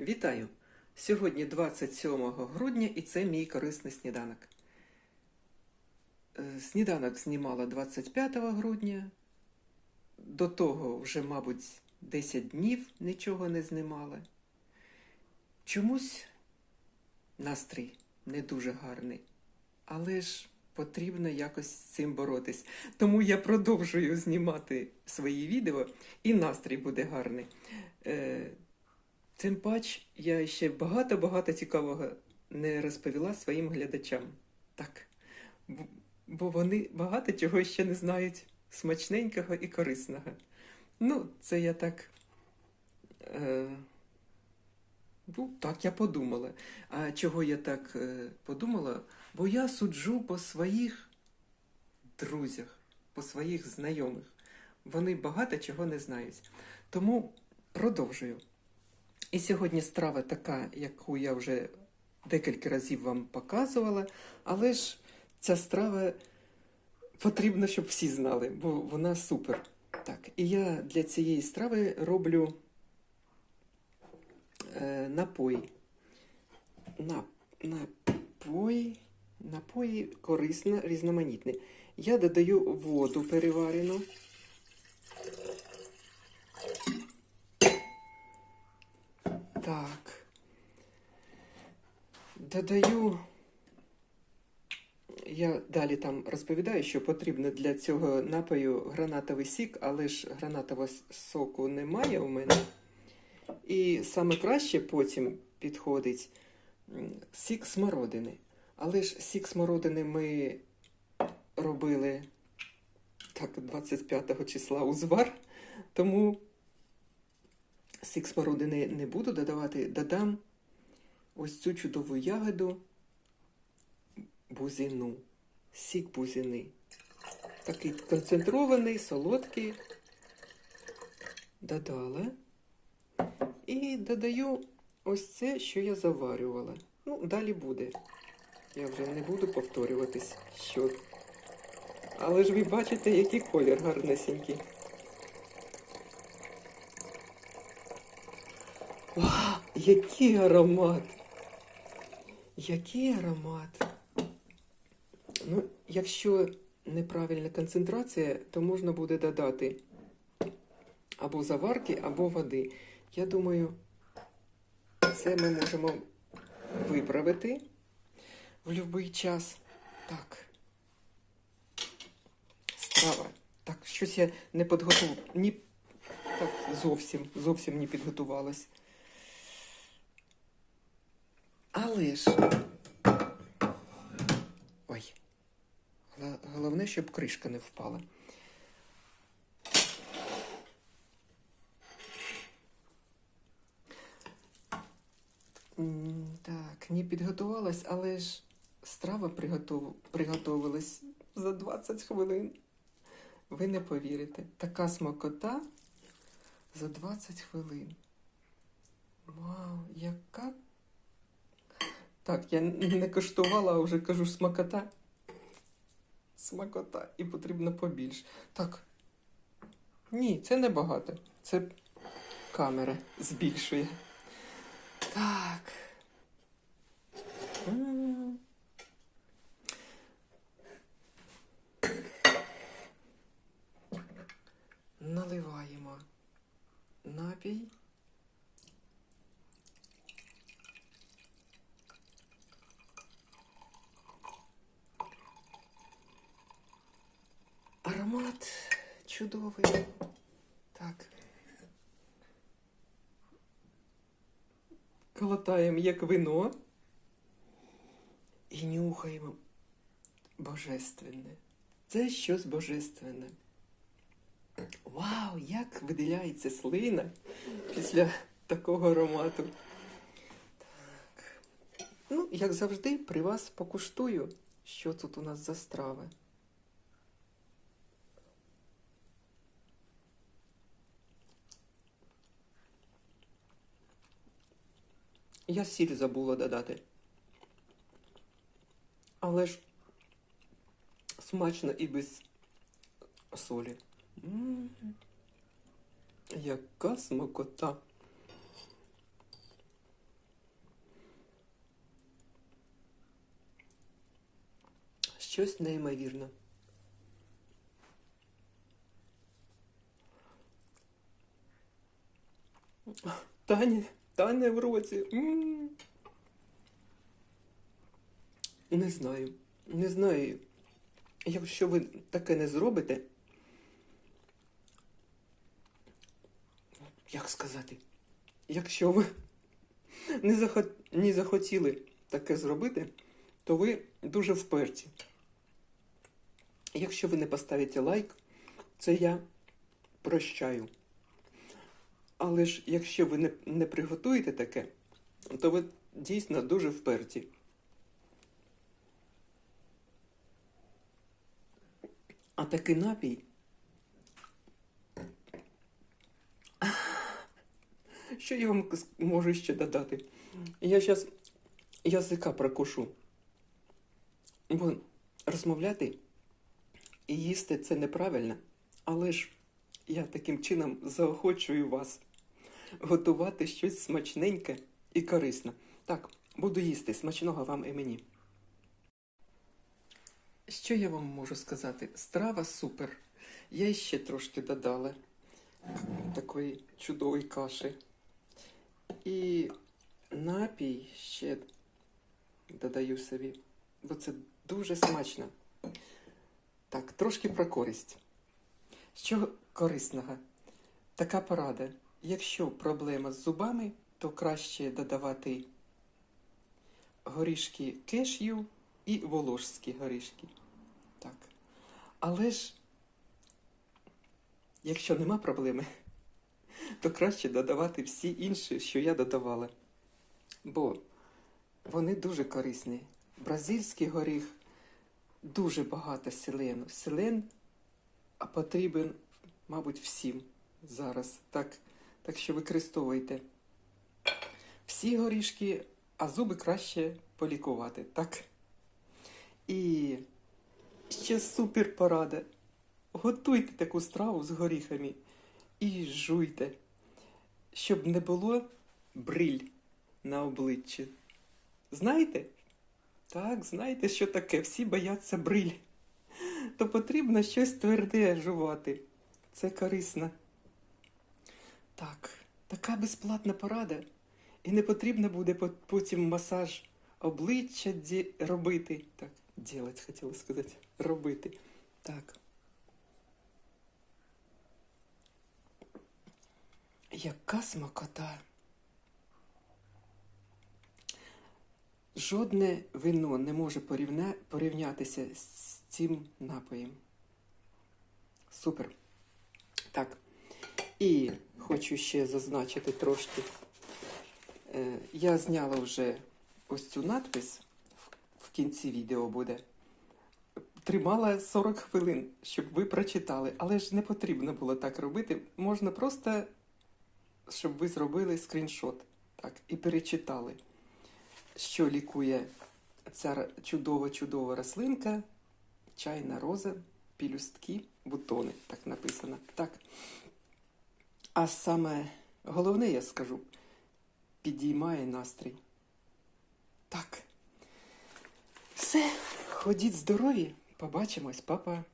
Вітаю! Сьогодні 27 грудня і це мій корисний сніданок. Е, Сніданок знімала 25 грудня. До того вже, мабуть, 10 днів нічого не знімала. Чомусь настрій не дуже гарний, але ж потрібно якось з цим боротись. Тому я продовжую знімати свої відео, і настрій буде гарний. Тим пач я ще багато-багато цікавого не розповіла своїм глядачам. Так. Бо вони багато чого ще не знають смачненького і корисного. Ну, це я так. Е, ну, так я подумала. А чого я так е, подумала? Бо я суджу по своїх друзях, по своїх знайомих. Вони багато чого не знають. Тому продовжую. І сьогодні страва така, яку я вже декілька разів вам показувала, але ж ця страва потрібно, щоб всі знали, бо вона супер. Так, і я для цієї страви роблю е, напої. На, напої, напої корисно, різноманітні. Я додаю воду переварену. Так. Додаю. Я далі там розповідаю, що потрібно для цього напою гранатовий сік, але ж гранатового соку немає у мене. І саме краще потім підходить сік смородини. Але ж сік смородини ми робили так, 25 числа узвар, тому сік смородини не буду додавати, додам ось цю чудову ягоду бузину. Сік бузини. Такий концентрований, солодкий. Додала. І додаю ось це, що я заварювала. Ну, далі буде. Я вже не буду повторюватись, що. Але ж ви бачите, який колір гарнесенький. Вау, який аромат! Який аромат! Ну, якщо неправильна концентрація, то можна буде додати або заварки, або води. Я думаю, це ми можемо виправити в будь-який час. Так. Страва. Так, щось я не підготувала. Ні, так, зовсім, зовсім не підготувалась. Але ж. Ой. Головне, щоб кришка не впала. Так, не підготувалась, але ж страва приготов... приготовилась за 20 хвилин. Ви не повірите. Така смакота за 20 хвилин. Вау, яка. Так, я не коштувала, а вже кажу смакота. Смакота. І потрібно побільше. Так. Ні, це не багато. Це камера збільшує. Так. Наливаємо напій. Аромат чудовий. Так. Колотаємо як вино і нюхаємо божественне. Це щось божественне. Вау, як виділяється слина після такого аромату. Так. Ну, як завжди, при вас покуштую, що тут у нас за страви. Я сіль забула додати. Але ж смачно і без солі. М -м -м. Яка смакота. Щось неймовірне. Таня. Таня в році. Не знаю. Не знаю. Якщо ви таке не зробите. Як сказати? Якщо ви не, захот... не захотіли таке зробити, то ви дуже вперті. Якщо ви не поставите лайк, це я прощаю. Але ж якщо ви не, не приготуєте таке, то ви дійсно дуже вперті. А такий напій. Що я вам можу ще додати? Я зараз язика прокушу. Бо розмовляти і їсти це неправильно, але ж я таким чином заохочую вас готувати щось смачненьке і корисне. Так, буду їсти. Смачного вам і мені. Що я вам можу сказати? Страва супер. Я ще трошки додала такої чудової каші. І напій ще додаю собі, бо це дуже смачно. Так, трошки про користь. Що корисного? Така порада. Якщо проблема з зубами, то краще додавати горішки кешю і волошські горішки. Так. Але ж, якщо нема проблеми, то краще додавати всі інші, що я додавала. Бо вони дуже корисні. Бразильський горіх дуже багато селену. Селен потрібен, мабуть, всім зараз. Так, так що використовуйте всі горішки, а зуби краще полікувати. Так? І ще супер порада. Готуйте таку страву з горіхами і жуйте, щоб не було бриль на обличчі. Знаєте? Так, знаєте, що таке? Всі бояться бриль. То потрібно щось тверде жувати. Це корисно. Так, така безплатна порада. І не потрібно буде потім масаж обличчя ді- робити. Так, ділать, хотіла сказати. Робити. Так. Яка смакота. Жодне вино не може порівня... порівнятися з цим напоєм. Супер. Так. І хочу ще зазначити трошки. Е, я зняла вже ось цю надпис в- в кінці відео буде. Тримала 40 хвилин, щоб ви прочитали, але ж не потрібно було так робити. Можна просто, щоб ви зробили скріншот так, і перечитали, що лікує ця чудова-чудова рослинка, чайна роза, пілюстки, бутони, так написано. Так. А саме головне, я скажу, підіймає настрій. Так. Все, ходіть здорові, побачимось, папа.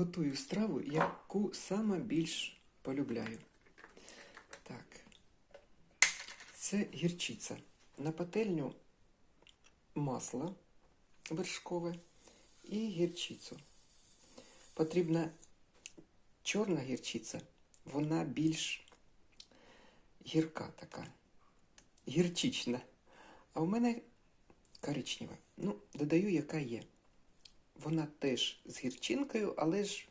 Готую страву, яку саме більш полюбляю. Так. Це гірчиця. На пательню масло вершкове і гірчицю. Потрібна чорна гірчиця, вона більш гірка така, гірчична. А у мене коричнева. Ну, додаю, яка є. Вона теж з гірчинкою, але ж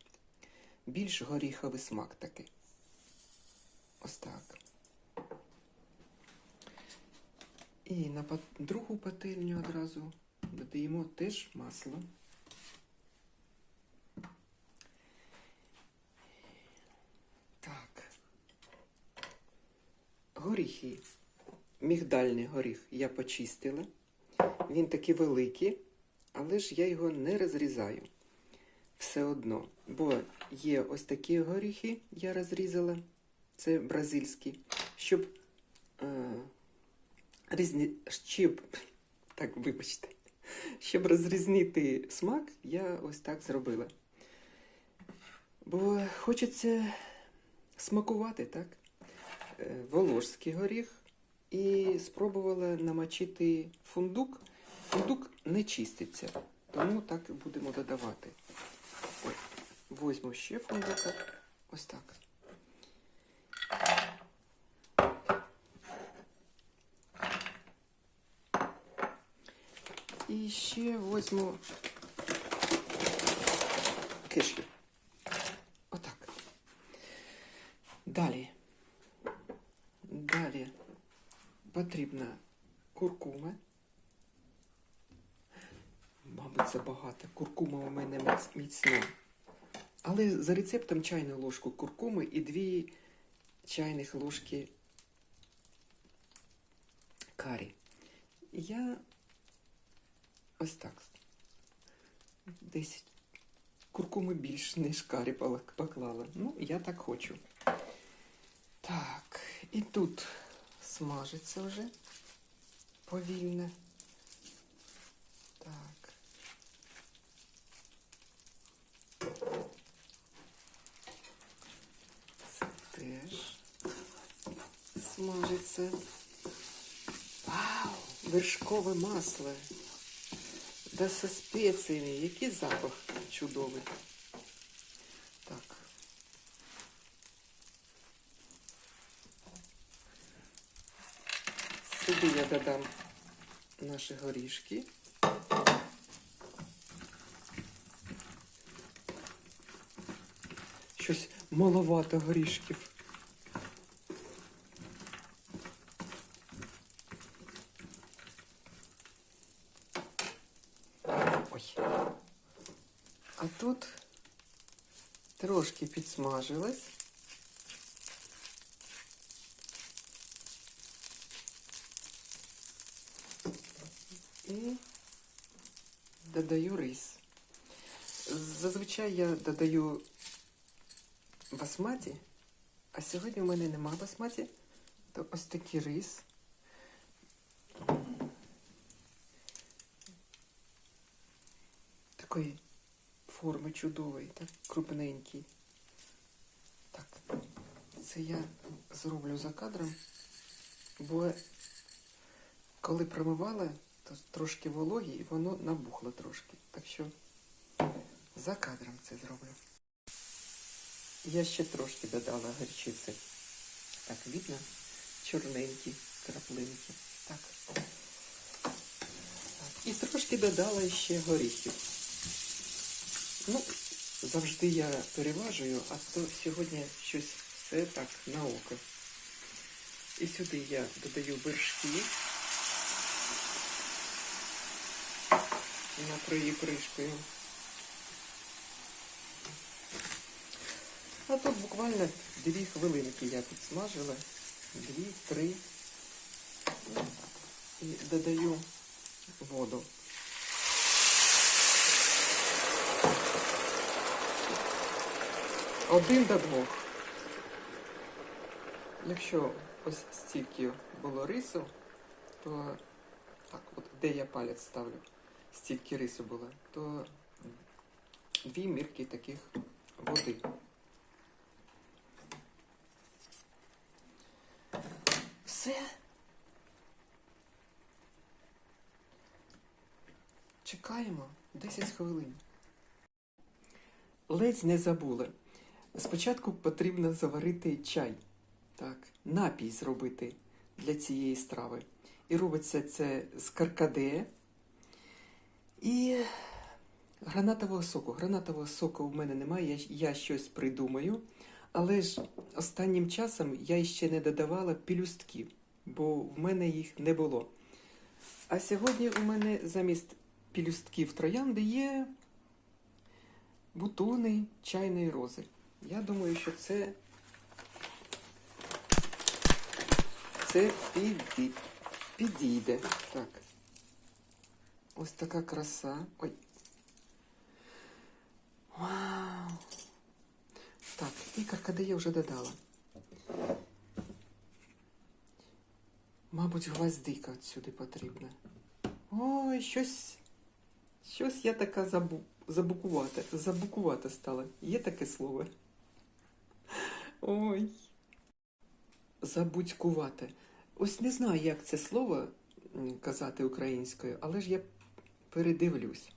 більш горіховий смак такий. Ось так. І на другу пательню одразу додаємо теж масло. Так. Горіхи. Мігдальний горіх я почистила. Він такий великий, але ж я його не розрізаю. Все одно. Бо є ось такі горіхи, я розрізала. Це бразильські. Щоб е, різні, щоб, так, вибачте, щоб розрізнити смак, я ось так зробила. Бо хочеться смакувати, так? Е, Волошський горіх і спробувала намочити фундук. Фундук не чиститься, тому так і будемо додавати. Ой, возьму ще фундука. Ось так. І ще возьму кишки. Отак. Далі. Далі потрібна куркума. Мабуть, забагато. Куркума у мене міцна. Але за рецептом чайну ложку куркуми і дві чайних ложки карі. Я ось так. Десь куркуми більш, ніж карі поклала. Ну, я так хочу. Так, і тут смажиться вже повільно. Так. Це теж смажиться. Вау! Вершкове масло. Да со спеціями. Який запах чудовий. Так. Сюди я додам наші горішки. Щось маловато горішків. Ой. А тут трошки. І додаю рис. Зазвичай я додаю басматі, а сьогодні в мене нема басматі, то ось такий рис. Такої форми чудової, так крупненький. Це я зроблю за кадром, бо коли промивала, то трошки вологі і воно набухло трошки. Так що за кадром це зроблю. Я ще трошки додала горчиці. Так, видно? Чорненькі краплинки. Так. І трошки додала ще горіхів. Ну, завжди я переважую, а то сьогодні щось все так на око. І сюди я додаю вершки. накрию кришкою. А тут буквально дві хвилинки я підсмажила. Дві-три. І додаю воду. Один до двох. Якщо ось стільки було рису, то так, от де я палець ставлю, стільки рису було, то дві мірки таких води. Все. Чекаємо 10 хвилин. Ледь не забули. Спочатку потрібно заварити чай. Так, напій зробити для цієї страви. І робиться це з каркаде і гранатового соку. Гранатового соку в мене немає, я, я щось придумаю. Але ж останнім часом я ще не додавала пілюстків, бо в мене їх не було. А сьогодні у мене замість пілюстків троянди є бутони чайної рози. Я думаю, що це, це піді- підійде. Так. Ось така краса. Ой. Вау! Так, і каркадея вже додала. Мабуть, гвоздика от сюди потрібна. Ой, щось. Щось я така забу... забукувата. Забукувата стала. Є таке слово. Ой. Забудькувати. Ось не знаю, як це слово казати українською, але ж я передивлюсь.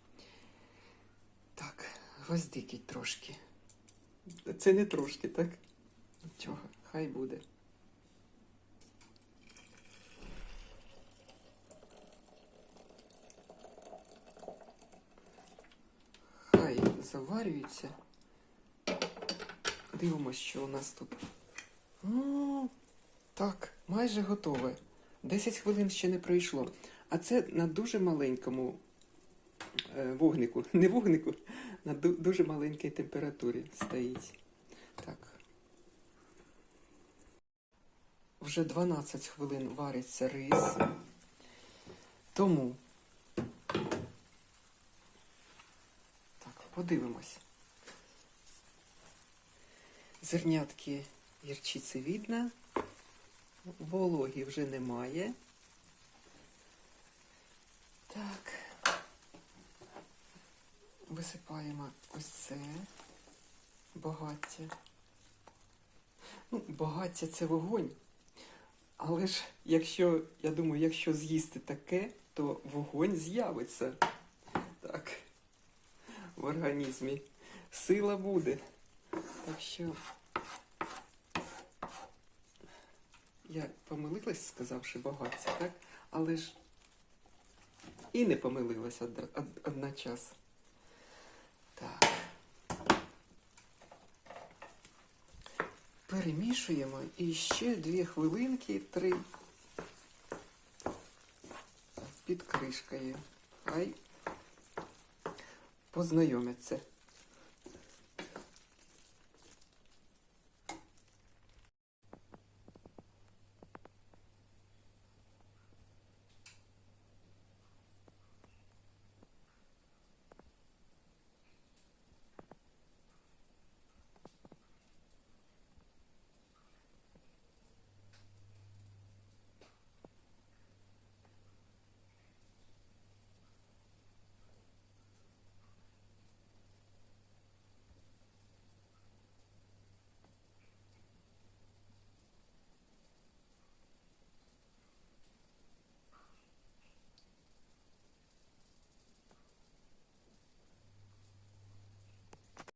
Так, гвоздики трошки. Це не трошки, так? Нічого, хай буде. Хай заварюється. Дивимось, що у нас тут. Так, майже готове. 10 хвилин ще не пройшло. А це на дуже маленькому е, вогнику. Не вогнику, на ду- дуже маленькій температурі стоїть. Так. Вже 12 хвилин вариться рис. Тому. Так, подивимось. Зернятки гірчиці видно. Вологі вже немає. Так. Висипаємо ось це багаття. Ну, багаття це вогонь. Але ж, якщо, я думаю, якщо з'їсти таке, то вогонь з'явиться. Так. В організмі. Сила буде. Так що. Я помилилась, сказавши багаття, так? Але ж і не помилилась од, од, одночас. Так. Перемішуємо і ще дві хвилинки, три під кришкою. Хай познайомяться.